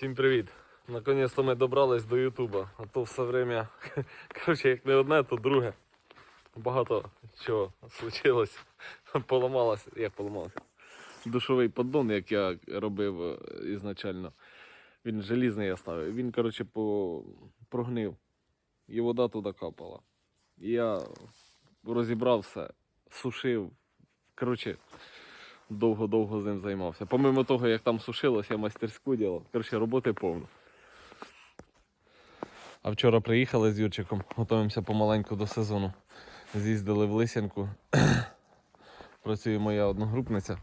Всім привіт! Наконець-то ми добрались до Ютуба. А то все время, коротше, як не одне, то друге. Багато чого случилось. Поламалось, як поламалося. Душовий поддон, як я робив е, ізначально. Він желізний я ставив. Він, коротше, по... прогнив. І вода туди капала. І я розібрав все, сушив. Коротше, довго-довго з ним займався. Помимо того, як там сушилось, я майстерську ділав. Коротше, роботи повно. А вчора приїхали з Юрчиком, готуємося помаленьку до сезону. З'їздили в Лисянку. Працює моя одногрупниця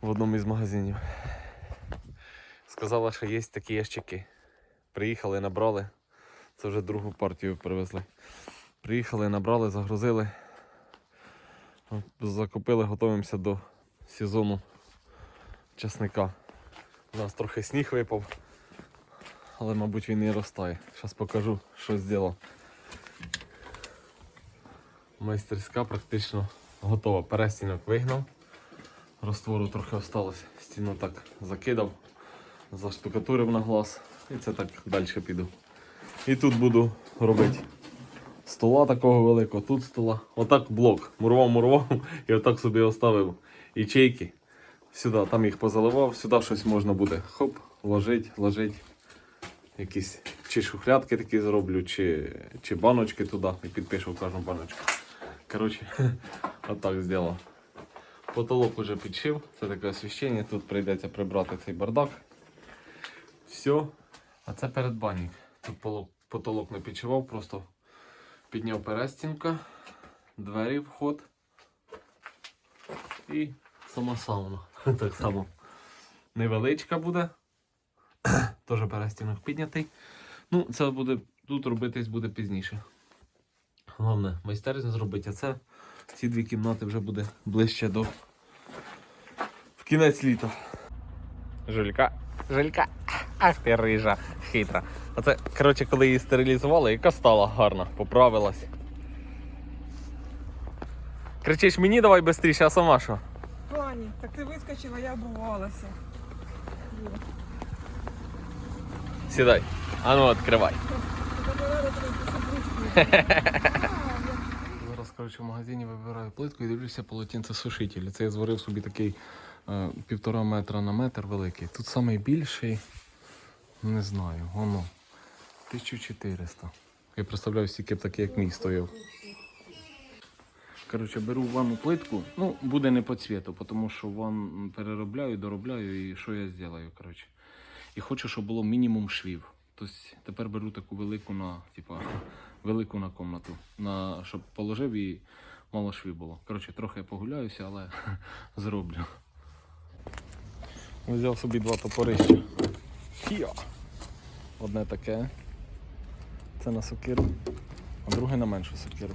в одному із магазинів. Сказала, що є такі ящики. Приїхали, набрали. Це вже другу партію привезли. Приїхали, набрали, загрузили. Закупили, готуємося до сезону часника. У нас трохи сніг випав, але, мабуть, він і розтає. Зараз покажу, що зробив. Майстерська практично готова. Перестінок вигнав. Розтвору трохи осталось. Стіну так закидав, заштукатурив на глаз і це так далі піду. І тут буду робити стола такого великого, тут стола. Отак блок. Мурував, мурував і отак собі оставив ячейки. Сюди, там їх позаливав, сюди щось можна буде. Хоп, ложить, ложить. Якісь чи шухлядки такі зроблю, чи, чи баночки туди і підпишу кожну баночку. Коротше, отак зробив. Потолок уже підшив, це таке освіщення, тут прийдеться прибрати цей бардак. Все. А це передбанник. Тут потолок не підшивав, просто підняв перестінка, двері, вход і сама сауна. Так само невеличка буде. Теж перестінок піднятий. Ну, це буде тут робитись буде пізніше. Головне, майстерню зробити, а це ці дві кімнати вже буде ближче до в кінець літа. Жулька, Жулька, ах ти рижа, хитра. Оце, коротше, коли її стерилізували, яка стала гарна, поправилась. Кричиш мені давай швидше, а сама що? Пані, так ти вискочила, я обувалася. Сідай. А ну відкривай. Зараз, коротше, в магазині вибираю плитку і дивлюся полотенцесушитель. Це я зварив собі такий е, півтора метра на метр великий. Тут найбільший, не знаю, воно 1400. Я представляю, стільки б такий, як мій стояв. Коротше, беру ванну плитку. Ну, буде не по цвіту, тому що ван переробляю, доробляю і що я зроблю, коротше. І хочу, щоб було мінімум швів. Тобто тепер беру таку велику на, типа, велику на комнату, на, щоб положив і мало швів було. Коротше, трохи я погуляюся, але зроблю. Взяв собі два топорища. Хіа! Одне таке. Це на сокиру, а друге на меншу сокиру.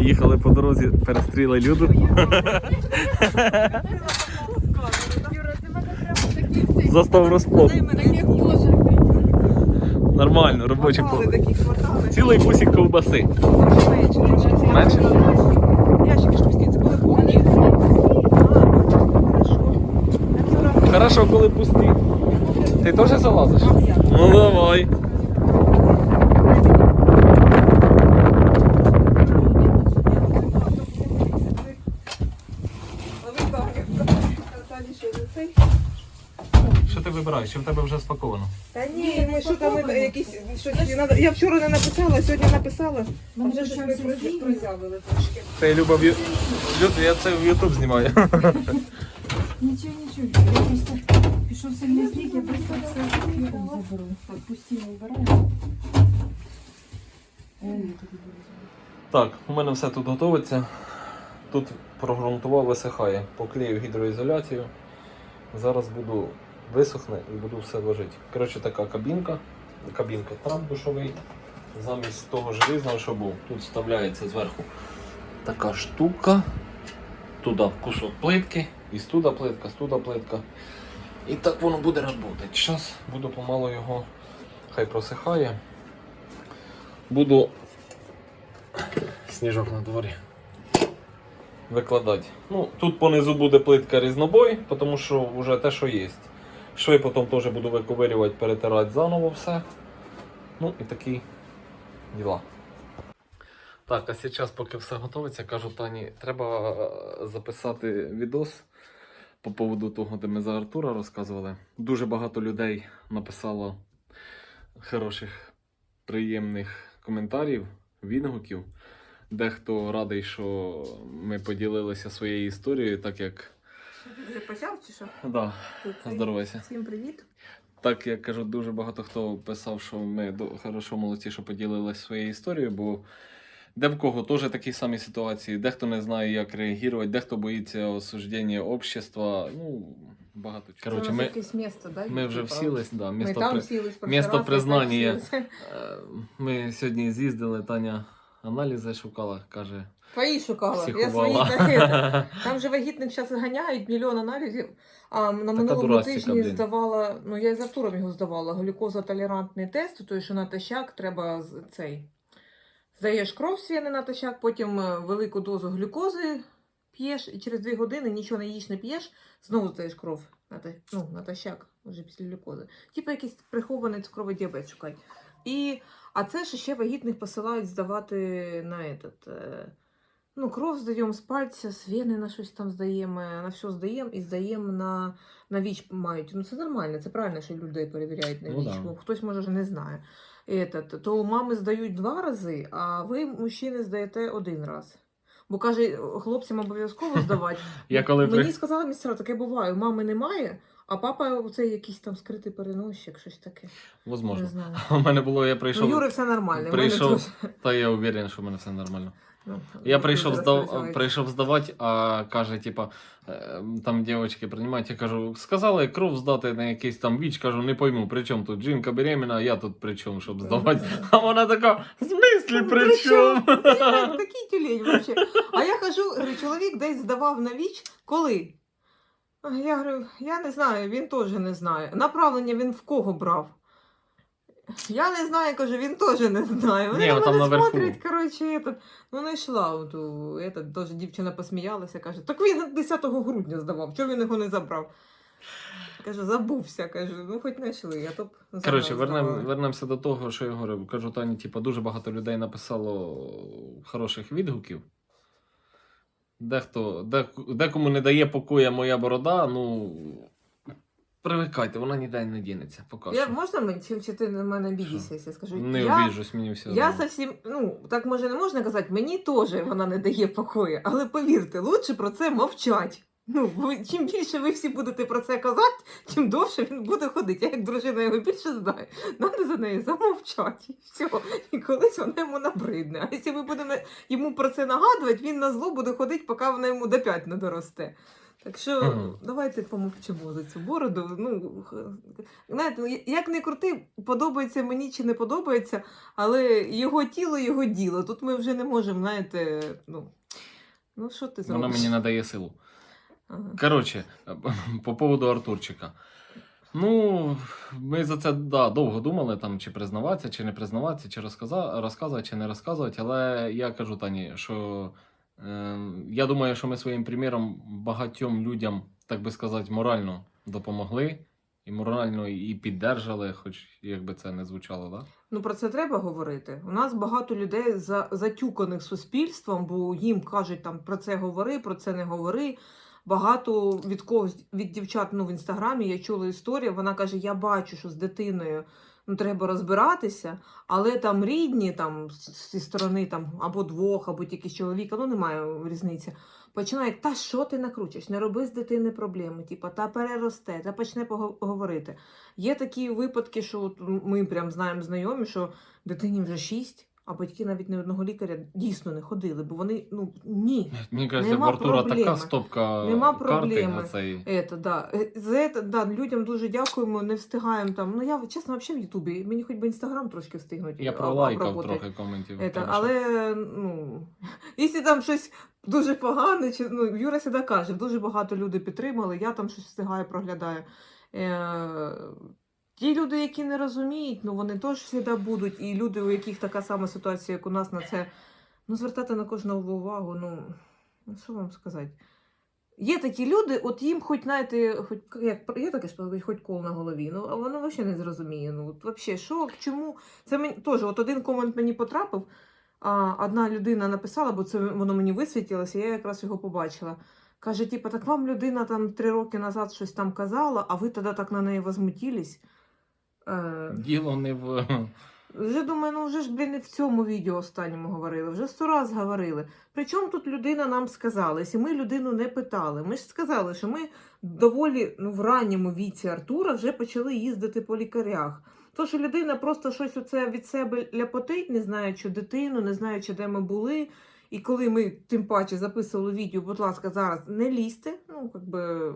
Їхали по дорозі, перестріли люду. Таких Застав розплод. Нормально, робочий плод. Цілий бусик ковбаси. Менше. Ж пустіть, коли повні. Хорошо, коли пусті. Ти теж залазиш? Ну давай. Що ти? Чи в тебе вже спаковано? Та ні, ми що там ми якісь щось надо. Я вчора не написала, сьогодні написала. А вже щось ми проз- прозявили трошки. Це Люба в Ю- Люд, я це в Ютуб знімаю. Нічого, нічого, я просто пішов сильний сніг, я просто все заберу. Так, постійно вбираю. Е. Так, у мене все тут готовиться. Тут прогрунтував, висихає. Поклею гідроізоляцію. Зараз буду висохне і буду все ложити. Коротше, така кабінка. Кабінка трап душовий. Замість того желізного, що був. Тут вставляється зверху така штука. Туди кусок плитки, і студа плитка, студа плитка. І так воно буде працювати. Зараз буду помалу його, хай просихає. Буду Сніжок на дворі. викладати. Ну, тут понизу буде плитка різнобой, тому що вже те, що є. Шви потім теж буду виковирювати, перетирати заново все. Ну і такі діла. Так, а зараз, поки все готується, кажу Тані, треба е, записати відос по поводу того, де ми за Артура розказували. Дуже багато людей написало хороших, приємних коментарів, відгуків. Дехто радий, що ми поділилися своєю історією, так як. Ти вже почав чи що? Да, здоровайся. Всім привіт. Так як кажу, дуже багато хто писав, що ми до- хорошо молодці, що поділилися своєю історією, бо де в кого теж такі самі ситуації, дехто не знає, як реагувати, дехто боїться осуждення общества. Ну, багато чого. Нас ми, якесь місто, да? ми вже всілись, да, Ми там при... сілись, місто раз, признання. Ми сьогодні з'їздили, Таня аналізи шукала, каже, Твої шукала. Я свої психувала. та- Там же вагітних зараз ганяють мільйон аналізів. А на минулому тижні блін. здавала, ну я і з Артуром його здавала, глюкозотолерантний тест, той, що натощак треба з- цей. Здаєш кров свіни натощак, потім е, велику дозу глюкози п'єш, і через 2 години нічого не їш, не п'єш, знову здаєш кров ната- ну, натощак, вже після глюкози. Типу якийсь прихований цукровий діабет шукай. І, а це ж ще вагітних посилають здавати на этот, е, Ну, кров здаємо з пальця, з вени на щось там здаємо, на все здаємо і здаємо на, на ВІЧ мають. Ну, це нормально, це правильно, що людей перевіряють на Ну, ВІЧ, да. бо хтось може ж не знає. Этот, то мами здають два рази, а ви, мужчини, здаєте один раз. Бо каже, хлопцям обов'язково здавати. Я коли Мені при... сказала містера, таке буває, мами немає, а папа це якийсь там скритий переносчик, щось таке. Не знаю. У мене було, я Ну, прийшов, Юри все нормально. у мене та я уверен, що в мене все нормально. Ну, Я прийшов, здав, прийшов здавати, а каже, типа, е, там дівчатки приймають, я кажу, сказали кров здати на якийсь там віч, кажу, не пойму, при чому тут жінка беременна, а я тут при чому, щоб здавати. А вона така, в смислі при При чому? Такий тюлень вообще. А я кажу, чоловік десь здавав на віч, коли? Я говорю, я не знаю, він теж не знає. Направлення він в кого брав? Я не знаю, кажу, він теж не знає. Вони Ні, на мене наверху. смотрять, коротше, этот, ну знайшла оту, этот, теж дівчина посміялася, каже, так він 10 грудня здавав, чого він його не забрав? Кажу, забувся, кажу, ну хоч знайшли, я то б Коротше, вернем, вернемося до того, що я говорив. Кажу, Тані, типу, дуже багато людей написало хороших відгуків. Дехто, дек- декому не дає покоя моя борода, ну. Привикайте, вона ніде не дінеться. Поки Я, що. можна мені, чи, чи ти на мене обідишся, якщо я скажу? Не я, обіжусь, мені все. Я совсем, ну, так може не можна казати, мені теж вона не дає покою, але повірте, лучше про це мовчать. Ну, ви, чим більше ви всі будете про це казати, тим довше він буде ходити. Я як дружина його більше знаю. Надо за нею замовчати. І все. І колись вона йому набридне. А якщо ми будемо йому про це нагадувати, він на зло буде ходити, поки вона йому до п'ять не доросте. Так що Мгм. давайте помовчимо за цю бороду. Ну, знаєте, як не крути, подобається мені чи не подобається, але його тіло, його діло. Тут ми вже не можемо, знаєте, ну. Ну, що ти зробиш? Вона мені надає силу. Ага. Коротше, по поводу Артурчика. Ну, ми за це да, довго думали, там, чи признаватися, чи не признаватися, чи розказа... розказувати, чи не розказувати. Але я кажу Тані, що я думаю, що ми своїм приміром багатьом людям, так би сказати, морально допомогли. І морально і піддержали, хоч як би це не звучало, да? Ну, про це треба говорити. У нас багато людей за, затюканих суспільством, бо їм кажуть там про це говори, про це не говори. Багато від когось від дівчат ну, в інстаграмі я чула історію. Вона каже: Я бачу, що з дитиною ну, треба розбиратися, але там рідні, там зі сторони там або двох, або тільки чоловіка, ну немає різниці. Починають, та що ти накручиш? Не роби з дитини проблеми, типу, та переросте, та почне поговорити. Є такі випадки, що от ми прям знаємо знайомі, що дитині вже 6, а батьки навіть не одного лікаря дійсно не ходили, бо вони ну ні. Мені кажеться, в Нема Артура така проблеми. стопка Нема карти, проблеми. а цей. Это, да. Е, За это, да, людям дуже дякуємо, не встигаємо там. Ну я чесно, взагалі в Ютубі. Мені хоч би інстаграм трошки встигнути. Я об- пролайкав обработати. трохи коментів. Это, тому що- але ну, якщо там щось дуже погане, чи ну, Юра завжди каже, дуже багато людей підтримали, я там щось встигаю, проглядаю. Е, ті люди, які не розуміють, ну вони теж завжди будуть. І люди, у яких така сама ситуація, як у нас на це, ну звертати на кожного увагу, ну. Ну, що вам сказати? Є такі люди, от їм хоч, знаєте, хоч як є таке ж хоч кол на голові, ну а воно взагалі не зрозуміє. Ну, от взагалі, що, чому? Це мені теж, от один комент мені потрапив, а одна людина написала, бо це воно мені висвітилося, я якраз його побачила. Каже, типу, так вам людина там три роки назад щось там казала, а ви тоді так на неї возмутились. Е, Діло не в. вже думаю, ну вже ж, блін, і в цьому відео останньому говорили, вже сто раз говорили. Причому тут людина нам сказала, якщо ми людину не питали, ми ж сказали, що ми доволі ну, в ранньому віці Артура вже почали їздити по лікарях. То, що людина просто щось оце від себе ляпотить, не знаючи дитину, не знаючи, де ми були. І коли ми тим паче записували відео, будь ласка, зараз не лізьте. Ну, как би,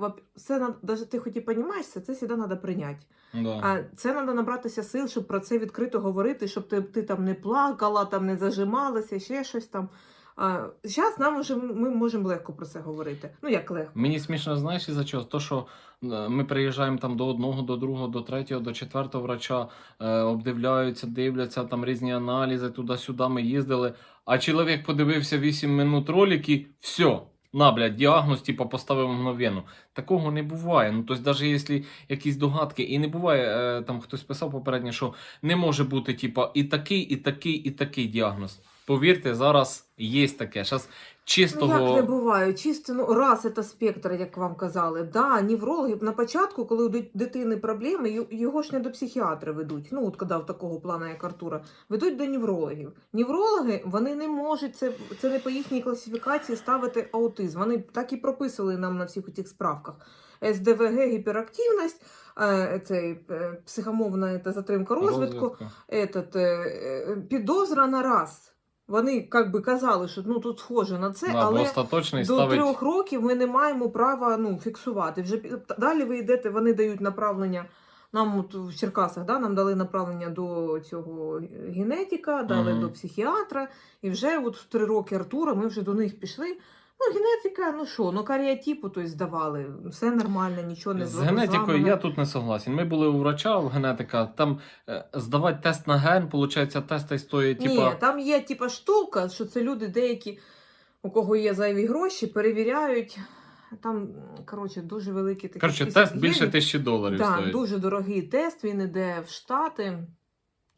ну, все надо, ти хоч і розумієш, це, завжди треба прийняти. Да. А це треба набратися сил, щоб про це відкрито говорити, щоб ти, ти там не плакала, там не зажималася, ще щось там. А, зараз нам вже ми можемо легко про це говорити. Ну як легко. Мені смішно, знаєш, із за чого? То, що е, ми приїжджаємо там до одного, до другого, до третього, до четвертого врача, е, обдивляються, дивляться, там різні аналізи, туди-сюди ми їздили. А чоловік подивився 8 минут ролики, все. На, блядь, діагноз, типу, поставив мгновенно. Такого не буває. Ну, тобто, навіть якщо якісь догадки, і не буває, е, там хтось писав попередньо, що не може бути, типу, і такий, і такий, і такий діагноз. Повірте, зараз є таке. Зараз чистого. Ну, як не буває, чисто ну, раз це спектр, як вам казали. Да, неврологи на початку, коли у дитини проблеми, його ж не до психіатра ведуть. Ну, от коли в такого плану, як Артура, ведуть до неврологів. Неврологи вони не можуть це, це не по їхній класифікації ставити аутизм. Вони так і прописували нам на всіх у цих справках. СДВГ, гіперактивність, е, е, психомовна та затримка розвитку. Этот, е, підозра на раз. Вони як би казали, що ну тут схоже на це, Да, але остаточний до ставить. трьох років ми не маємо права ну, фіксувати. Вже далі ви йдете, вони дають направлення. Нам от в Черкасах да, нам дали направлення до цього генетика, дали Мгм. до психіатра. І вже от в три роки Артура ми вже до них пішли. Ну, генетика, ну що, ну каріотипу то здавали, все нормально, нічого не З генетикою я тут не согласен. Ми були у врача в генетика, там е, здавати тест на ген, виходить, тест стоїть, Ні, там є типа штука, що це люди деякі, у кого є зайві гроші, перевіряють. Там, коротше, дуже великий такий. Коротше, тест більше тисячі доларів Так, стоїть. дуже дорогий тест, він іде в Штати.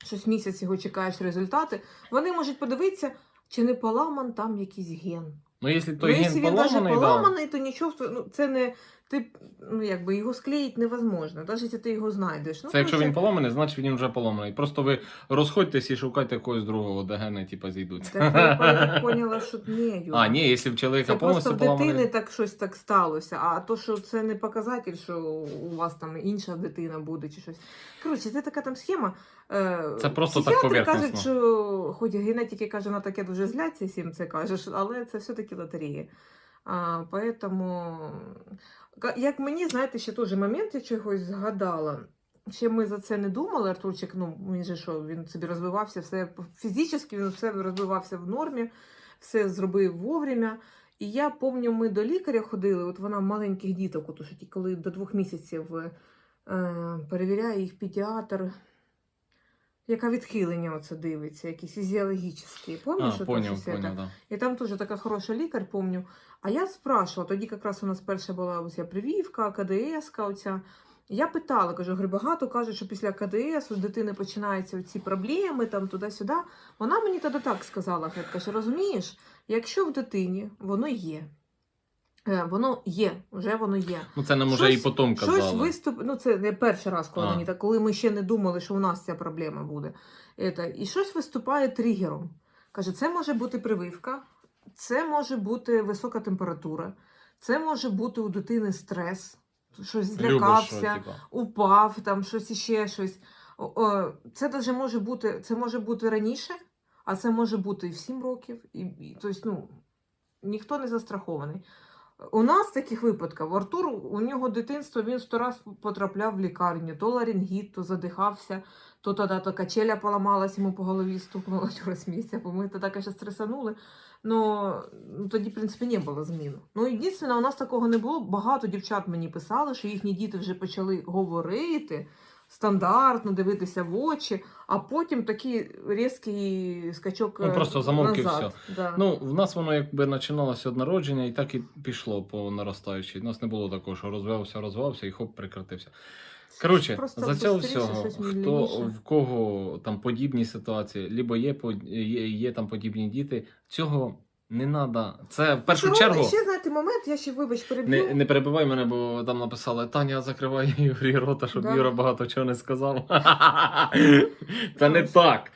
Щось місяць його чекаєш результати. Вони можуть подивитися, чи не поламан там якийсь ген. Ну, якщо той ну, ген він навіть поламаний, да. то нічого, ну, це не. Ти, ну, якби його склеїти невозможно, навіть якщо ти його знайдеш. Ну, це якщо коротше, він поламаний, значить він вже поламаний. Просто ви розходьтесь і шукайте когось другого, де гени типа зійдуться. Так я так поняла, що ні, Юра. А, ні, якщо в чоловіка Це просто повністю в дитини так щось так сталося. А то, що це не показатель, що у вас там інша дитина буде чи щось. Коротше, це така там схема. Е, Це просто так психіатри кажуть, поверхностно. що хоч генетики каже, на таке дуже зляться, всім це кажеш, але це все-таки лотерея. А, поэтому, як мені, знаєте, ще теж момент, я чогось згадала. Ще ми за це не думали, Артурчик, ну він же що, він собі розвивався, все фізично, він все розвивався в нормі, все зробив вовремя. І я пам'ятаю, ми до лікаря ходили, от вона маленьких діток, от коли до двох місяців е, перевіряє їх педіатр, яка відхилення оце дивиться, якісь фізіологічні. Пам'ятаєш, А, щось поняв, да. І там теж така хороша лікар, помню. А я спрашивала, тоді якраз у нас перша була оця прививка, КДС, оця. Я питала, кажу, говорю, багато кажуть, що після КДС у дитини починаються ці проблеми, там туди-сюди. Вона мені тоді так сказала, каже, розумієш, якщо в дитині воно є, воно є, вже воно є. Ну це нам уже і потом Щось виступ... ну це не перший раз, коли А. мені так, коли ми ще не думали, що у нас ця проблема буде. Это, і щось виступає тригером. Каже, це може бути прививка, це може бути висока температура, це може бути у дитини стрес, щось що, злякався, упав, там щось іще щось. Це даже може бути, це може бути раніше, а це може бути і в 7 років. І, і, тобто, ну, ніхто не застрахований. У нас таких випадків. Артур, у нього дитинство, він сто раз потрапляв в лікарню. То ларингіт, то задихався, то тоді то качеля поламалась, йому по голові стукнула через місяць, бо ми тоді, конечно, стресанули. Ну, тоді, в принципі, не було змін. Ну, єдине, у нас такого не було. Багато дівчат мені писали, що їхні діти вже почали говорити, стандартно дивитися в очі, а потім такий різкий скачок Ну, е, просто замовки назад. Да. Ну, в нас воно якби починалося від народження і так і пішло по наростаючій. У нас не було такого, що розвивався, розвивався і хоп, прекратився. Коротше, Просто за цього всього, хто в кого там подібні ситуації, либо є, є, є там подібні діти, цього не треба. Це в першу Це чергу. ще знаєте момент, я ще вибач переб'ю. Не, не перебивай мене, бо там написали Таня закриває Юрій рота, щоб Да. Юра багато чого не сказав. Це не так.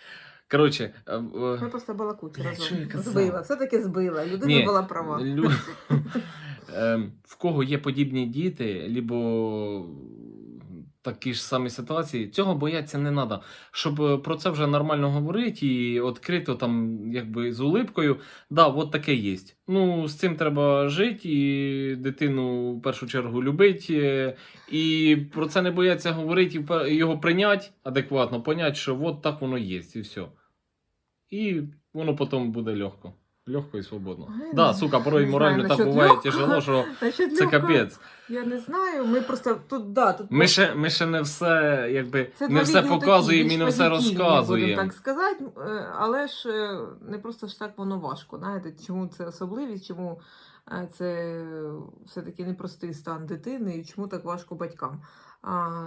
Коротше, е, е, Ми просто балакучі разом. Збила, все-таки збила. Людина Ні, була права. Лю... Ем, в кого є подібні діти, либо такі ж самі ситуації, цього бояться не треба. Щоб е, про це вже нормально говорити і відкрито там, якби з улипкою, да, от таке є. Ну, з цим треба жити і дитину в першу чергу любити. І про це не бояться говорити, і його прийняти адекватно, поняти, що от так воно є, і все. І воно потім буде легко. Легко і свободно. Ой, да, не- сука, порой не морально знаю, так насчет буває легко. тяжело, що Значить, це Люка, капець. Я не знаю. Ми просто тут, да, тут Ми ще, ми ще не все, якби, Це не два все відео такі, показуємо і більш не все позитивні, розказуємо. Так сказати, Е, але ж е, не просто ж так воно важко. Знаєте, чому це особливість, чому е, це все-таки непростий стан дитини і чому так важко батькам. А,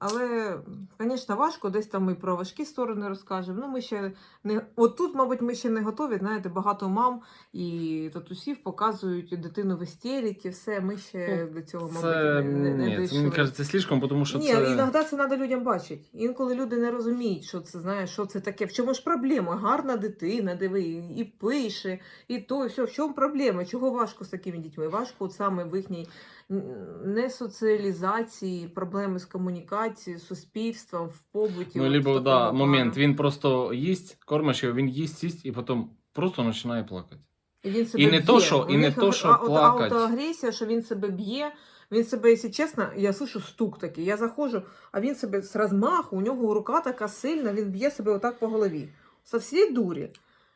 але, звісно, важко, десь там ми про важкі сторони розкажемо. Ну, ми ще не от тут, мабуть, ми ще не готові. Знаєте, багато мам і татусів показують дитину в істериці, все. Ми ще до цього, мабуть, Це, не, не, не ні, мені кажеться слишком, тому що Ні, це... іноді це треба людям бачити. Інколи люди не розуміють, що це знаєш, що це таке. В чому ж проблема? Гарна дитина, диви, і пише, і то, і все. В чому проблема? Чого важко з такими дітьми? Важко от саме в їхній м, несоціалізації, проблеми з комунікацією, з суспільством, в побуті. Ну, либо, да, плану. момент, він просто їсть, кормиш його, він їсть, їсть, і потім просто починає плакати. І, він себе І не б'є. то, що- і не то, що плакать. Аутоагресія, що він себе б'є. Він себе, якщо чесно, я слышу стук такий. Я заходжу, а він себе з розмаху, у нього рука така сильна, він б'є себе отак по голові. Со всієї дурі.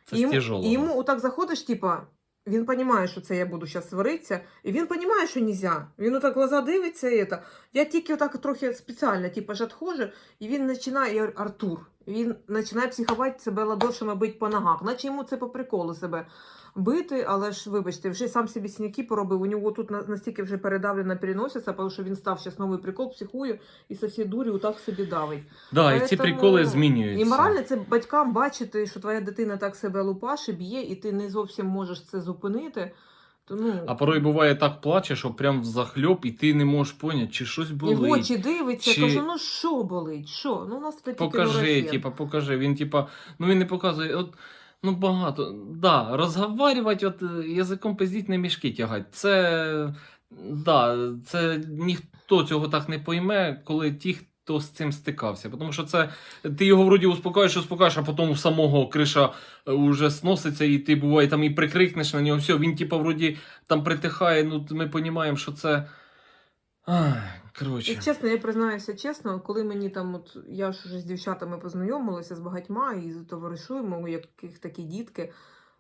Це І йому, і йому отак заходиш, типа, він розуміє, що це я буду зараз сваритися, і він розуміє, що нельзя. Він отак глаза дивиться, і це. Я тільки отак трохи спеціально, типу, ж і він починає, я говорю, Артур, він починає психувати себе ладошами бити по ногах, наче йому це по приколу себе бити, але ж, вибачте, вже сам собі синяки поробив, у нього тут настільки вже передавлена переносиця, тому що він став зараз новий прикол, психує, і со всієї дурі отак собі давить. Да, і ці приколи змінюються. І морально це батькам бачити, що твоя дитина так себе лупаше, б'є, і ти не зовсім можеш це зупинити. То, ну, А порой буває так плаче, що прям взахльоп, і ти не можеш поняти, чи щось і в очі дивиться, Чи- каже, ну що болить? Що? Ну, у нас тут Покажи, типа, покажи. Він, типа, ну він не показує. От, ну багато. Да, розговарювати, от е, язиком пиздіть не мішки тягати. Це. Да, це ніхто цього так не пойме, коли ті, хто з цим стикався. Тому що це ти його вроді успокоїш, успокоїш, а потім у самого криша е, уже сноситься, і ти буває там і прикрикнеш на нього. Все, він, типа, вроді там притихає. Ну, ми розуміємо, що це. Ай, коротше. І чесно, я признаюся чесно, коли мені там, от я ж вже з дівчатами познайомилася з багатьма і товаришуємо, у яких такі дітки.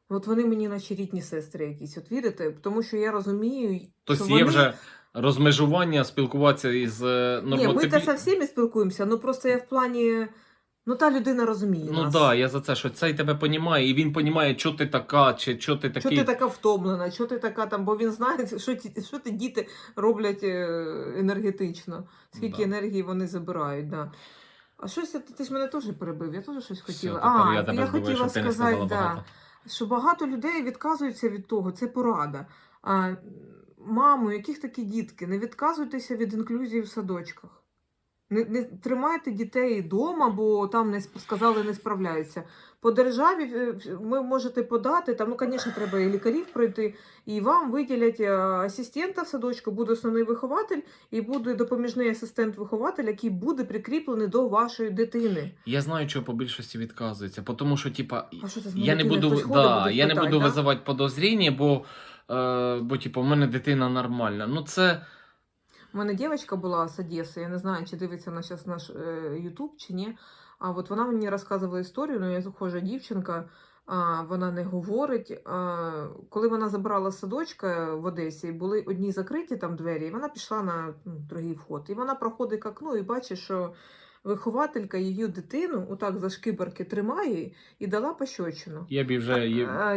От вони мені наче рідні сестри якісь, от вірите? Тому що я розумію, Тобто що є вони... вже розмежування, спілкуватися із е, Ні, ми та со всіми спілкуємося, ну просто я в плані, ну та людина розуміє Ну так, да, я за це, що цей тебе понімає, і він понімає, що ти така, чи що ти Що ти така втомлена, що ти така там, бо він знає, що ті, що ті діти роблять е, енергетично, скільки Да. енергії вони забирають. Да. А щось ти, ти ж мене теж перебив, я теж щось Все, хотіла. тепер а, я тебе збиваю, хотіла ти сказати, да, багато. що багато людей відказуються від того, це порада. А, мамо, яких такі дітки, не відказуйтеся від інклюзії в садочках. Не, не тримайте дітей вдома, бо там не сказали, не справляються. По державі е, ви можете подати, там, ну, звісно, треба і лікарів пройти, і вам виділять е, асистента в садочку, буде основний вихователь і буде допоміжний асистент-вихователь, який буде прикріплений до вашої дитини. Я знаю, чого по більшості відказується, тому що, типа, я не буду, да, я не буду да? визивати подозріння, бо, бо типу, в мене дитина нормальна. Ну це. У мене дівчинка була з Одеси, я не знаю, чи дивиться вона зараз наш е, Ютуб чи ні. А от вона мені розказувала історію, ну я захожа дівчинка, а, вона не говорить. А, коли вона забрала садочка в Одесі, були одні закриті там двері, і вона пішла на ну, другий вход. І вона проходить к окну і бачить, що вихователька її дитину отак за шкибарки тримає і дала пощечину. Я б вже.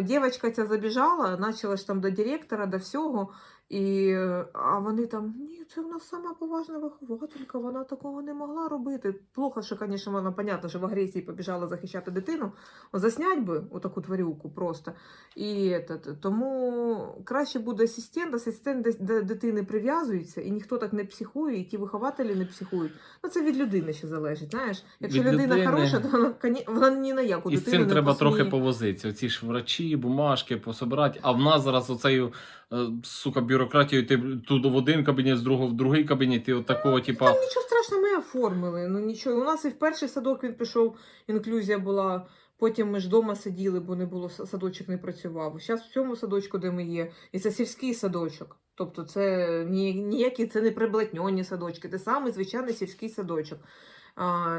Дівчинка ця забіжала, почала ж там до директора, до всього. І, е, а вони там, ні, це в нас сама поважна вихователька, вона такого не могла робити. Плохо, що, звісно, вона, понятно, що в агресії побіжала захищати дитину. Заснять би отаку тварюку просто. І этот, тому краще буде асистент, асистент до, дитини прив'язується, і ніхто так не психує, і ті вихователі не психують. Ну, це від людини ще залежить. Знаєш, якщо Від людина людини. хороша, то вона, вона ні на яку І з дитину цим не треба посміє. трохи повозитися. Оці ж врачі, бумажки пособирати. А в нас зараз оцею, е, сука, бюрократією ти тут в один кабінет, з другого в другий кабінет, і от такого, типа. Там нічого страшного, ми оформили. Ну нічого. У нас і в перший садок він пішов, інклюзія була. Потім ми ж вдома сиділи, бо не було садочок не працював. Зараз в цьому садочку, де ми є, і це сільський садочок. Тобто це ні, ніякі це не приблатньоні садочки, це самий звичайний сільський садочок.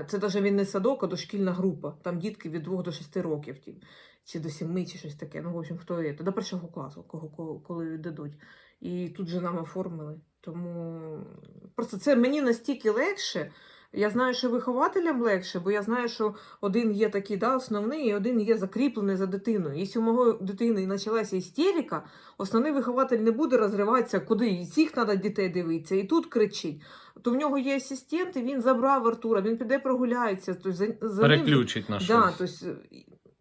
Це навіть він не садок, а дошкільна група. Там дітки від 2 до 6 років, чи до 7, чи щось таке. Ну, в общем, хто є, до першого класу, кого коли віддадуть. І тут же нам оформили. Тому просто це мені настільки легше. Я знаю, що вихователям легше, бо я знаю, що один є такий да, основний, і один є закріплений за дитиною. Якщо у мого дитини почалася істерика, основний вихователь не буде розриватися, куди і всіх треба дітей дивитися, і тут кричить. То в нього є асистент, і він забрав Артура, він піде прогуляється. Тобто за, за ним Переключить на щось. Да, то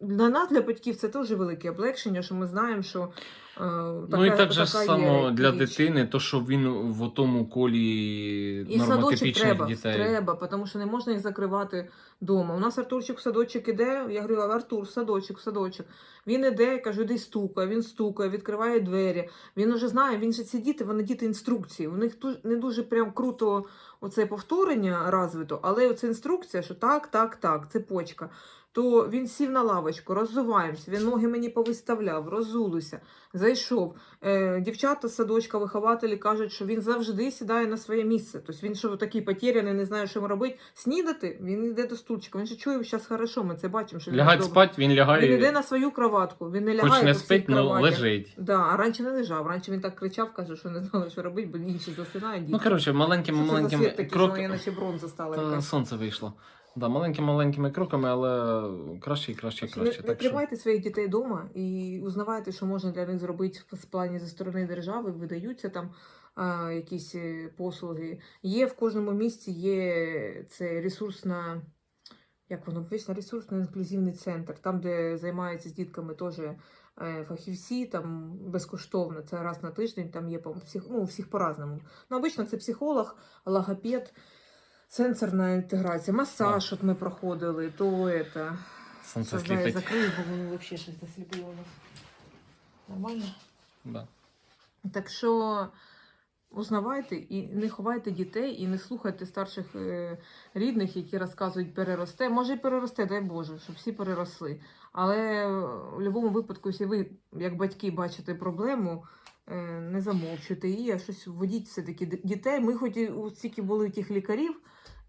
для нас, для батьків, це теж велике облегшення, що ми знаємо, що е, така, ну і так же само є для річ. дитини, то що він в тому колі І нормотипічних треба, дітей. треба, тому що не можна їх закривати вдома. У нас Артурчик в садочок іде, я говорю, Артур, в садочок, в садочок. Він іде, я кажу, іди стукає, він стукає, відкриває двері. Він уже знає, він же ці діти, вони діти інструкції. У них не дуже прям круто оце повторення розвито, але оце інструкція, що так, так, так, цепочка. То він сів на лавочку, роззуваємося, він ноги мені повиставляв, роззулися, зайшов. Е, дівчата з садочка, вихователі кажуть, що він завжди сідає на своє місце. Тобто він що такий потеряний, не знає, що йому робити. Снідати, він йде до стульчика. Він же чує, зараз хорошо, ми це бачимо. Що він Лягать добре. спать, він лягає, Він йде на свою кроватку, він не лягає хоч не по всій спить, але кроваті. лежить. Да, а раніше не лежав. Раніше він так кричав, каже, що не знали, що робити, бо інші засинають. Ну, коротше, Що це за маленькими світ такий, кроками. що я наче бронза стала Та якась. сонце вийшло. Да, маленькими-маленькими кроками, але краще і краще і Не, краще. не Так що... тримайте своїх дітей вдома і узнавайте, що можна для них зробити в плані зі сторони держави, видаються там а, якісь е, послуги. Є в кожному місті є це ресурсна, як воно вічно ресурсний інклюзивний центр, там, де займаються з дітками теж е, фахівці, там безкоштовно, це раз на тиждень, там є по псих, ну, всіх по-разному. Ну, обично це психолог, логопед, сенсорна інтеграція, масаж, от ми проходили, то это. Сонце Сейчас, сліпить. закрою, бо воно взагалі щось засліпило нас. Нормально? Да. Так що узнавайте і не ховайте дітей, і не слухайте старших е, рідних, які розказують переросте. Може, і переросте, дай Боже, щоб всі переросли. Але в будь-якому випадку, якщо ви, як батьки, бачите проблему, е, не замовчуйте її, а щось вводіть все-таки дітей. Ми хоч і у стільки були тих лікарів,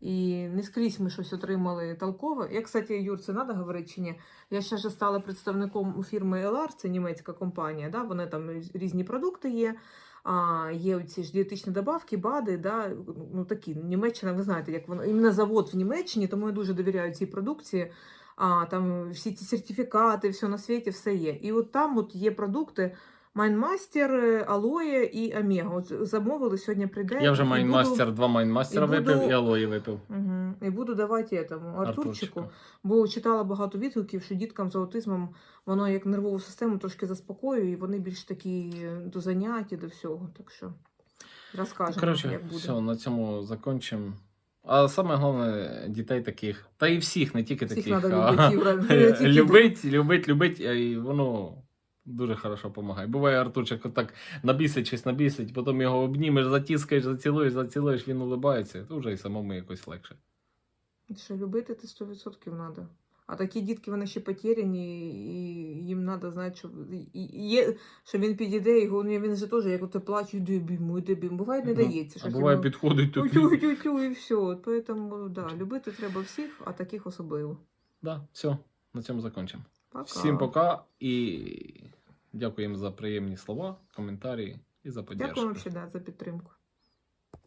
і не скрізь ми щось отримали толкове. Я, кстати, Юр, це треба говорити чи ні? Я ще ж стала представником фірми LR, це німецька компанія, да? вони там різні продукти є. А, є ці ж дієтичні добавки, БАДи, да? ну такі. Німеччина, ви знаєте, як воно іменно завод в Німеччині, тому я дуже довіряю цій продукції. А, там всі ці сертифікати, все на світі, все є. І от там от є продукти Майнмастер, Алоє і Омега. От замовили, сьогодні прийде. Я вже і буду- майнмастер, два майнмастера і буду- випив і алої випив. Угу. І буду давати этому Артурчику, Артурчику. бо читала багато відгуків, що діткам з аутизмом воно як нервову систему трошки заспокоює, і вони більш такі до занять і до всього. Так що розкажемо, Коротше, як буде. все, на цьому закончимо. А саме головне, дітей таких. Та і всіх, не тільки Всіх таких. треба а, любити, любить, любить, любить, і воно дуже хорошо допомагає. Буває, Артурчик отак набісить щось набісить, потім його обнімеш, затіскаєш, зацілуєш, зацілуєш, він улибається, то вже і самому якось легше. Що любити це 100% треба. А такі дітки вони ще потеряні, і їм треба знати, що і- є, що він підійде, і головне, він же теж, як ото плаче, йди обійму, йди обійму. Буває, не дається. А буває, йому- підходить тут. Тю-тю-тю, і все. Поэтому, да, любити треба всіх, а таких особливо. Да, все, на цьому закончимо. Пока. Всім пока і дякуємо за приємні слова, коментарі і за поддержку. Дякую вам ще да, за підтримку.